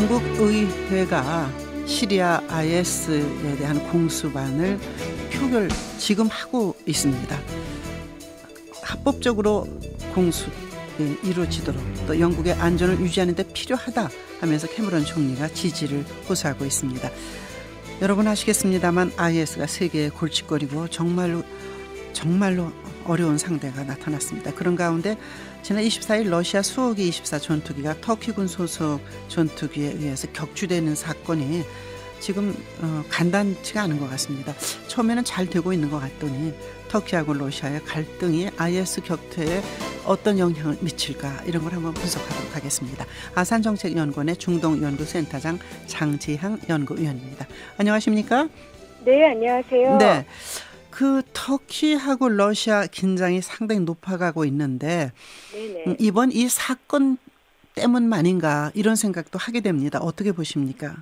영국 의회가 시리아 IS에 대한 공수반을 표결 지금 하고 있습니다. 합법적으로 공수 이루어지도록 또 영국의 안전을 유지하는 데 필요하다 하면서 캐머런 총리가 지지를 호소하고 있습니다. 여러분 아시겠습니다만 IS가 세계의 골칫거리고 정말로 정말로 어려운 상대가 나타났습니다. 그런 가운데 지난 24일 러시아 수호기 24 전투기가 터키군 소속 전투기에 의해서 격추되는 사건이 지금 어, 간단치가 않은 것 같습니다. 처음에는 잘 되고 있는 것 같더니 터키하고 러시아의 갈등이 IS 격퇴에 어떤 영향을 미칠까 이런 걸 한번 분석하도록 하겠습니다. 아산정책연구원의 중동연구센터장 장지향 연구위원입니다. 안녕하십니까? 네, 안녕하세요. 네. 그 터키하고 러시아 긴장이 상당히 높아가고 있는데 네네. 음, 이번 이 사건 때문만인가 이런 생각도 하게 됩니다. 어떻게 보십니까?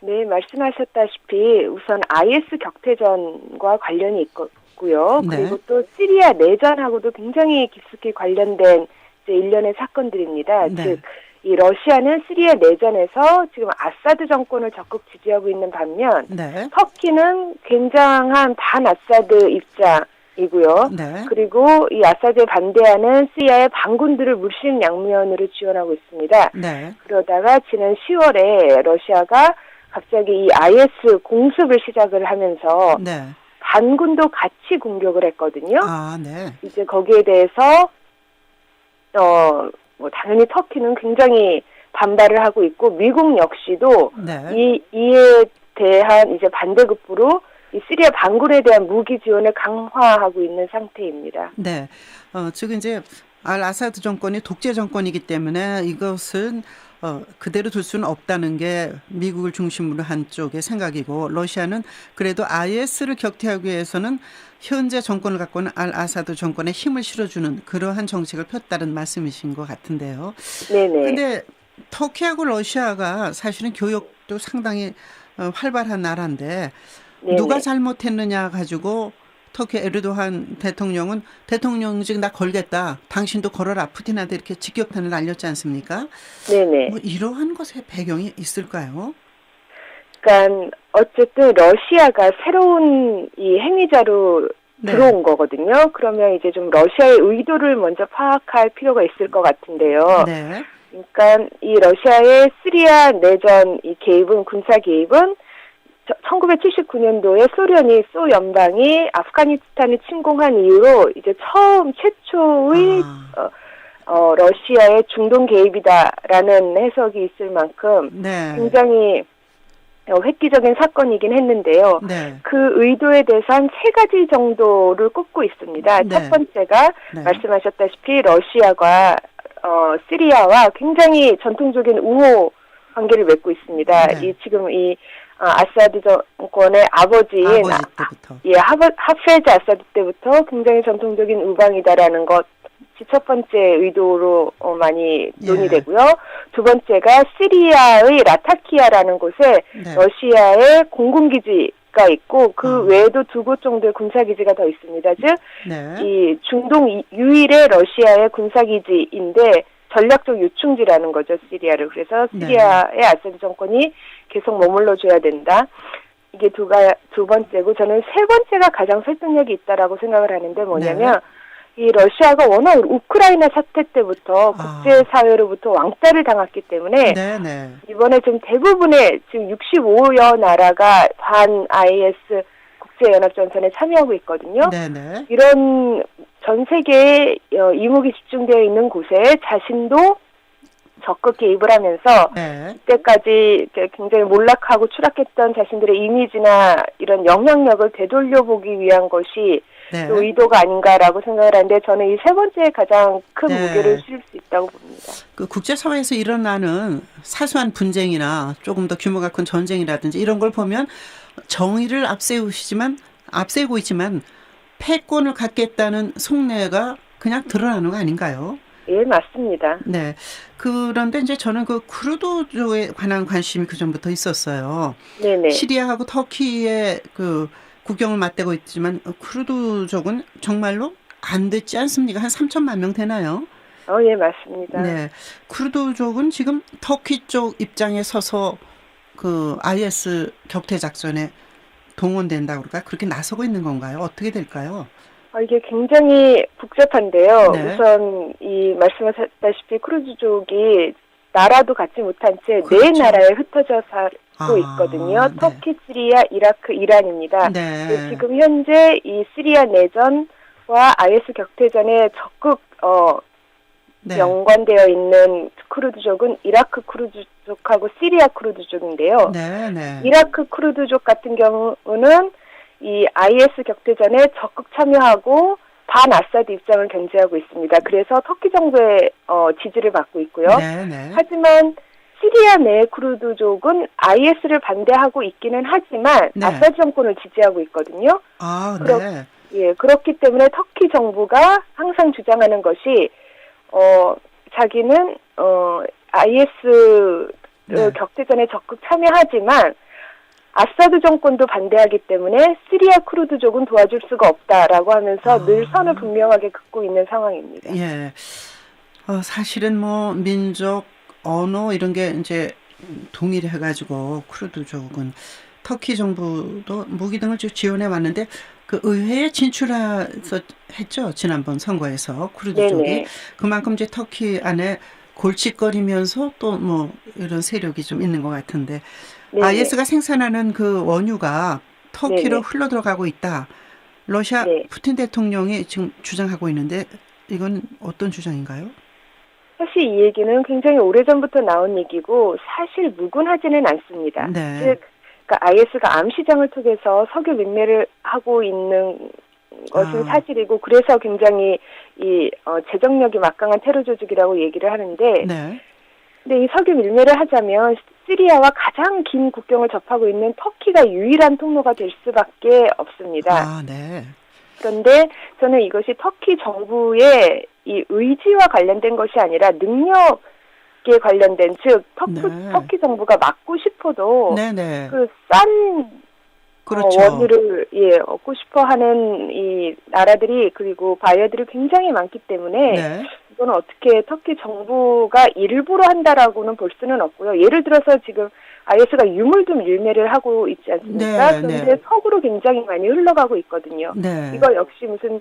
네, 말씀하셨다시피 우선 IS 격퇴전과 관련이 있고요. 네. 그리고 또 시리아 내전하고도 굉장히 깊숙이 관련된 이제 일련의 사건들입니다. 네. 즉, 이 러시아는 시리아 내전에서 지금 아사드 정권을 적극 지지하고 있는 반면 네. 터키는 굉장한 반 아사드 입장 이고요. 네. 그리고 이 아사드에 반대하는 시리아의 반군들을 물심 양면으로 지원하고 있습니다. 네. 그러다가 지난 10월에 러시아가 갑자기 이 IS 공습을 시작을 하면서 네. 반군도 같이 공격을 했거든요. 아, 네. 이제 거기에 대해서 어 뭐 당연히 터키는 굉장히 반발을 하고 있고 미국 역시도 네. 이 이에 대한 이제 반대급부로 이 시리아 반군에 대한 무기 지원을 강화하고 있는 상태입니다. 네. 어, 지금 이제 알 아사드 정권이 독재 정권이기 때문에 이것은 어, 그대로 둘 수는 없다는 게 미국을 중심으로 한 쪽의 생각이고 러시아는 그래도 IS를 격퇴하기 위해서는 현재 정권을 갖고 있는 알 아사드 정권에 힘을 실어주는 그러한 정책을 폈다는 말씀이신 것 같은데요. 네네. 근데 터키하고 러시아가 사실은 교역도 상당히 어, 활발한 나라인데 네네. 누가 잘못했느냐 가지고 터키 에르도한 대통령은 대통령직 나 걸겠다. 당신도 걸어라. 푸틴한테 이렇게 직격탄을 날렸지 않습니까? 네네. 뭐 이러한 것에 배경이 있을까요? 그러니까 어쨌든 러시아가 새로운 이 행위자로 네. 들어온 거거든요. 그러면 이제 좀 러시아의 의도를 먼저 파악할 필요가 있을 것 같은데요. 네. 그러니까 이 러시아의 시리아 내전 이 개입은 군사 개입은 1979년도에 소련이 소 연방이 아프가니스탄을 침공한 이후로 이제 처음 최초의 아, 어, 러시아의 중동 개입이다라는 해석이 있을 만큼 네. 굉장히 어, 획기적인 사건이긴 했는데요. 네. 그 의도에 대해서 한 세 가지 정도를 꼽고 있습니다. 네. 첫 번째가 네. 말씀하셨다시피 러시아가 어, 시리아와 굉장히 전통적인 우호 관계를 맺고 있습니다. 네. 이 지금 이 어, 아사드 정권의 아버지인 아버지 아-. 예, 하버, 하페즈 아사드 때부터 굉장히 전통적인 우방이다라는 것이 첫 번째 의도로 어, 많이 예. 논의되고요. 두 번째가 시리아의 라타키아라는 곳에 네. 러시아의 공군기지 가 있고 그 음. 외에도 두 곳 정도의 군사 기지가 더 있습니다. 즉, 네. 이 중동 이- 유일의 러시아의 군사 기지인데 전략적 요충지라는 거죠, 시리아를. 그래서 네. 시리아의 아사드 정권이 계속 머물러 줘야 된다. 이게 두가 두 번째고 저는 세 번째가 가장 설득력이 있다라고 생각을 하는데 뭐냐면 네. 이 러시아가 워낙 우크라이나 사태 때부터 아. 국제사회로부터 왕따를 당했기 때문에 네, 네. 이번에 지금 대부분의 지금 65여 나라가 반 IS 국제연합전선에 참여하고 있거든요. 네, 네. 이런 전 세계에 어, 이목이 집중되어 있는 곳에 자신도 적극 개입을 하면서 네. 이렇게 굉장히 몰락하고 추락했던 자신들의 이미지나 이런 영향력을 되돌려보기 위한 것이 네. 또 의도가 아닌가라고 생각을 하는데 저는 이 세 번째에 가장 큰 네. 무게를 실수 있다고 봅니다. 그 국제사회에서 일어나는 사소한 분쟁이나 조금 더 규모가 큰 전쟁이라든지 이런 걸 보면 정의를 앞세우시지만 앞세우고 있지만 패권을 갖겠다는 속내가 그냥 드러나는 거 아닌가요? 예, 맞습니다. 네. 그런데 이제 저는 그 쿠르드족에 관한 관심이 그 전부터 있었어요. 네네. 시리아하고 터키의 그 국경을 맞대고 있지만 쿠르드족은 정말로 안 됐지 않습니까? 한 3천만 명 되나요? 어, 예, 맞습니다. 네. 쿠르드족은 지금 터키 쪽 입장에 서서 그 IS 격퇴 작전에 동원된다 그럴까? 그렇게 나서고 있는 건가요? 어떻게 될까요? 어, 이게 굉장히 복잡한데요. 네. 우선 이 말씀하셨다시피 크루즈족이 나라도 갖지 못한 채네 그렇죠. 나라에 흩어져 살고 아, 있거든요. 네. 터키, 시리아, 이라크, 이란입니다. 네. 네, 지금 현재 이 시리아 내전과 IS 격퇴전에 적극 어, 네. 연관되어 있는 쿠르드족은 이라크 쿠르드족하고 시리아 쿠르드족인데요. 네, 네. 이라크 쿠르드족 같은 경우는 이 IS 격퇴전에 적극 참여하고 반 아사드 입장을 견지하고 있습니다. 그래서 터키 정부의 어, 지지를 받고 있고요. 네, 네. 하지만 시리아 내 쿠르드족은 IS를 반대하고 있기는 하지만 네. 아사드 정권을 지지하고 있거든요. 아, 네. 예, 그렇기 때문에 터키 정부가 항상 주장하는 것이 어 자기는 어 IS 네. 격퇴전에 적극 참여하지만 아사드 정권도 반대하기 때문에 시리아 쿠르드족은 도와줄 수가 없다라고 하면서 아. 늘 선을 분명하게 긋고 있는 상황입니다. 예. 어, 사실은 뭐 민족, 언어 이런 게 이제 동일해 가지고 쿠르드족은 터키 정부도 무기 등을 쭉 지원해 왔는데 그 의회에 진출해서 했죠. 지난번 선거에서 쿠르드족이 네네. 그만큼 이제 터키 안에 골칫거리면서 또 뭐 이런 세력이 좀 있는 것 같은데 네네. IS가 생산하는 그 원유가 터키로 네네. 흘러 들어가고 있다. 러시아 네. 푸틴 대통령이 지금 주장하고 있는데 이건 어떤 주장인가요? 사실 이 얘기는 굉장히 오래전부터 나온 얘기고 사실 무근하지는 않습니다. 네. 즉, 그러니까 IS가 암 시장을 통해서 석유 밀매를 하고 있는 것은 아. 사실이고 그래서 굉장히 이 어, 재정력이 막강한 테러 조직이라고 얘기를 하는데 네. 근데 이 석유 밀매를 하자면 시리아와 가장 긴 국경을 접하고 있는 터키가 유일한 통로가 될 수밖에 없습니다. 아, 네. 그런데 저는 이것이 터키 정부의 이 의지와 관련된 것이 아니라 능력에 관련된 즉 터키, 네. 터키 정부가 막고 싶어도 네, 네. 그싼 그렇죠. 원유를 예 얻고 싶어하는 이 나라들이 그리고 바이어들이 굉장히 많기 때문에 네. 이건 어떻게 터키 정부가 일부러 한다라고는 볼 수는 없고요. 예를 들어서 지금 IS가 유물도 밀매를 하고 있지 않습니까? 네, 그런데 네. 서구로 굉장히 많이 흘러가고 있거든요. 네. 이거 역시 무슨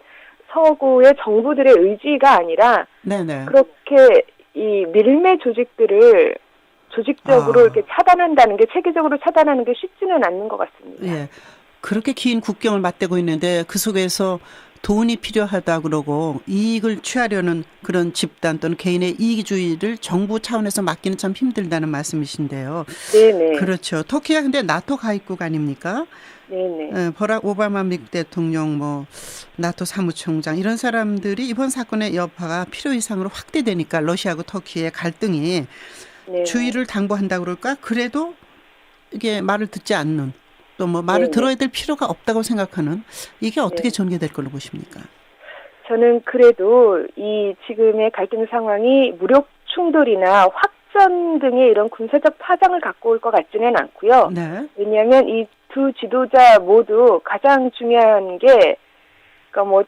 서구의 정부들의 의지가 아니라 네, 네. 그렇게 이 밀매 조직들을 조직적으로 아. 이렇게 차단한다는 게 체계적으로 차단하는 게 쉽지는 않는 것 같습니다. 예. 그렇게 긴 국경을 맞대고 있는데 그 속에서 돈이 필요하다 그러고 이익을 취하려는 그런 집단 또는 개인의 이기주의를 정부 차원에서 막기는 참 힘들다는 말씀이신데요. 네네. 그렇죠. 터키가 근데 나토 가입국 아닙니까? 네네. 예, 버락 오바마 미국 대통령 뭐 나토 사무총장 이런 사람들이 이번 사건의 여파가 필요 이상으로 확대되니까 러시아하고 터키의 갈등이 네. 주의를 당부한다 그럴까? 그래도 이게 말을 듣지 않는 또 뭐 말을 네네. 들어야 될 필요가 없다고 생각하는 이게 어떻게 네. 전개될 걸로 보십니까? 저는 그래도 이 지금의 갈등 상황이 무력 충돌이나 확전 등의 이런 군사적 파장을 갖고 올 것 같지는 않고요. 네. 왜냐하면 이 두 지도자 모두 가장 중요한 게 그러니까 뭐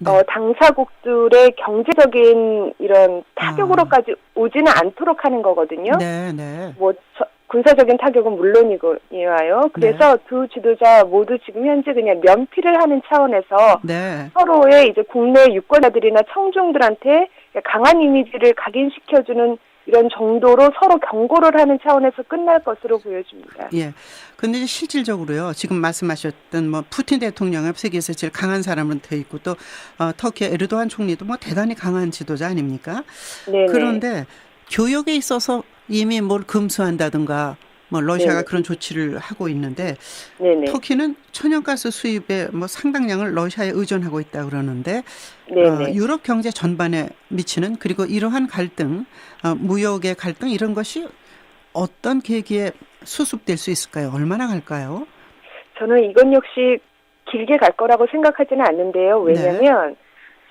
네. 어, 당사국들의 경제적인 이런 타격으로까지 오지는 않도록 하는 거거든요. 아. 네, 네. 뭐 저- 군사적인 타격은 물론이고요. 그래서 두 지도자 모두 지금 현재 그냥 면피를 하는 차원에서 네. 서로의 이제 국내 유권자들이나 청중들한테 강한 이미지를 각인시켜주는 이런 정도로 서로 경고를 하는 차원에서 끝날 것으로 보여집니다. 예. 근데 실질적으로요. 지금 말씀하셨던 뭐 푸틴 대통령은 세계에서 제일 강한 사람으로 돼 있고 또 어, 터키의 에르도안 총리도 뭐 대단히 강한 지도자 아닙니까? 네네. 그런데 교역에 있어서 이미 뭘 금수한다든가 뭐 러시아가 네네. 그런 조치를 하고 있는데 네네. 터키는 천연가스 수입의 뭐 상당량을 러시아에 의존하고 있다 그러는데 어. 유럽 경제 전반에 미치는 그리고 이러한 갈등, 어, 무역의 갈등 이런 것이 어떤 계기에 수습될 수 있을까요? 얼마나 갈까요? 저는 이건 역시 길게 갈 거라고 생각하지는 않는데요. 왜냐하면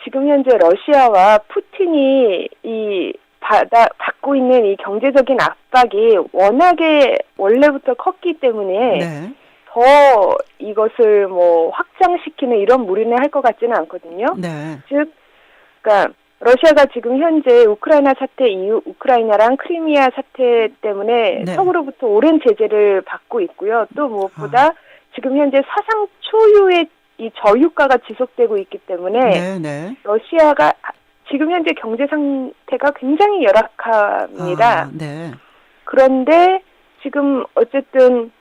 지금 현재 러시아와 푸틴이 이 받아 받고 있는 이 경제적인 압박이 워낙에 원래부터 컸기 때문에 네, 더 이것을 뭐 확장시키는 이런 무리는 할 것 같지는 않거든요. 네, 즉, 그러니까 러시아가 지금 현재 우크라이나 사태 이후 우크라이나랑 크리미아 사태 때문에 네. 서구로부터 오랜 제재를 받고 있고요. 또 무엇보다 아. 지금 현재 사상 초유의 이 저유가가 지속되고 있기 때문에 네, 네. 러시아가 지금 현재 경제 상태가 굉장히 열악합니다. 아, 네. 그런데 지금 어쨌든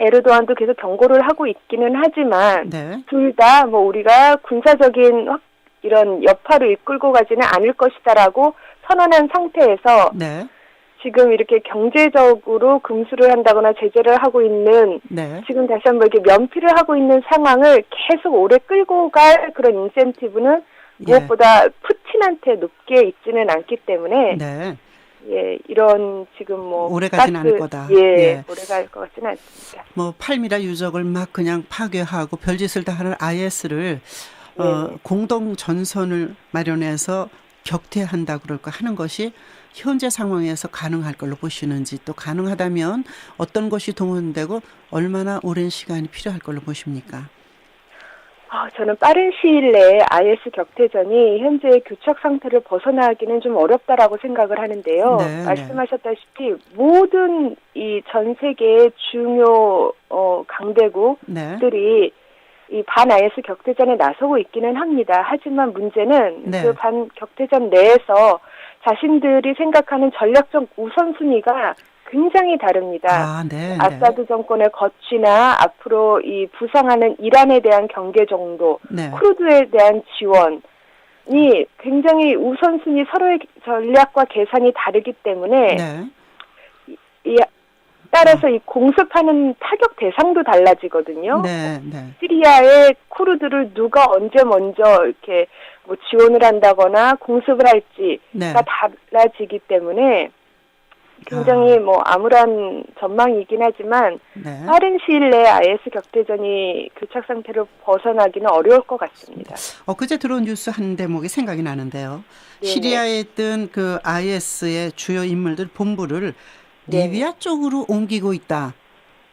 에르도안도 계속 경고를 하고 있기는 하지만 네. 둘다 뭐 우리가 군사적인 확- 이런 여파를 이끌고 가지는 않을 것이다라고 선언한 상태에서 네. 지금 이렇게 경제적으로 금수를 한다거나 제재를 하고 있는 네. 지금 다시 한번 이렇게 면피를 하고 있는 상황을 계속 오래 끌고 갈 그런 인센티브는 예. 무엇보다 푸틴한테 높게 있지는 않기 때문에 네. 예 이런 지금 뭐 오래 가진 않을 거다. 예, 예. 오래 갈 것 같지는 않습니다. 뭐 팔미라 유적을 막 그냥 파괴하고 별짓을 다 하는 IS를 어, 네. 공동 전선을 마련해서 격퇴한다 그럴까 하는 것이 현재 상황에서 가능할 걸로 보시는지 또 가능하다면 어떤 것이 동원되고 얼마나 오랜 시간이 필요할 걸로 보십니까? 아, 저는 빠른 시일 내에 IS 격퇴전이 현재의 교착 상태를 벗어나기는 좀 어렵다라고 생각을 하는데요. 네, 말씀하셨다시피 모든 이 전 세계의 중요 어, 강대국들이 네. 이반 IS 격퇴전에 나서고 있기는 합니다. 하지만 문제는 네. 그반 격퇴전 내에서 자신들이 생각하는 전략적 우선순위가 굉장히 다릅니다. 아, 네. 네. 아사드 정권의 거취나 앞으로 이 부상하는 이란에 대한 경계 정도, 네. 쿠르드에 대한 지원 이 굉장히 우선순위 서로의 전략과 계산이 다르기 때문에 네. 이 따라서 이 공습하는 타격 대상도 달라지거든요. 네. 네. 시리아의 쿠르드를 누가 언제 먼저 이렇게 뭐 지원을 한다거나 공습을 할지가 네. 달라지기 때문에 굉장히 뭐 암울한 전망이긴 하지만 네. 빠른 시일 내에 IS 격퇴전이 교착 상태를 벗어나기는 어려울 것 같습니다. 엊그제 들어온 뉴스 한 대목이 생각이 나는데요. 네네. 시리아에 있던 그 IS의 주요 인물들 본부를 네네. 리비아 쪽으로 옮기고 있다.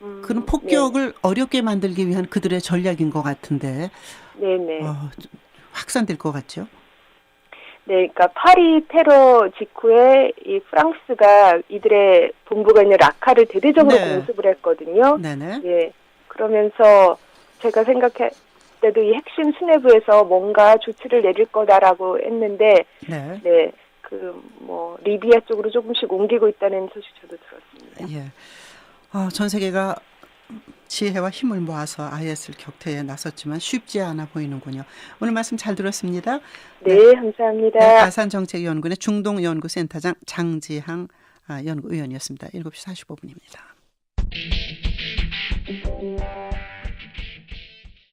음, 그런 폭격을 어렵게 만들기 위한 그들의 전략인 것 같은데 네, 네. 어, 확산될 것 같죠? 네, 그러니까 파리 테러 직후에 이 프랑스가 이들의 본부가 있는 라카를 대대적으로 네. 공습을 했거든요. 네네. 예. 그러면서 제가 생각할 때도 이 핵심 수뇌부에서 뭔가 조치를 내릴 거다라고 했는데, 네. 네, 그뭐 리비아 쪽으로 조금씩 옮기고 있다는 소식 저도 들었습니다. 예. 어, 전 세계가 지혜와 힘을 모아서 IS를 격퇴에 나섰지만 쉽지 않아 보이는군요. 오늘 말씀 잘 들었습니다. 네, 감사합니다. 네, 아산정책연구원의 중동연구센터장 장지항 아, 연구위원이었습니다. 7시 45분입니다.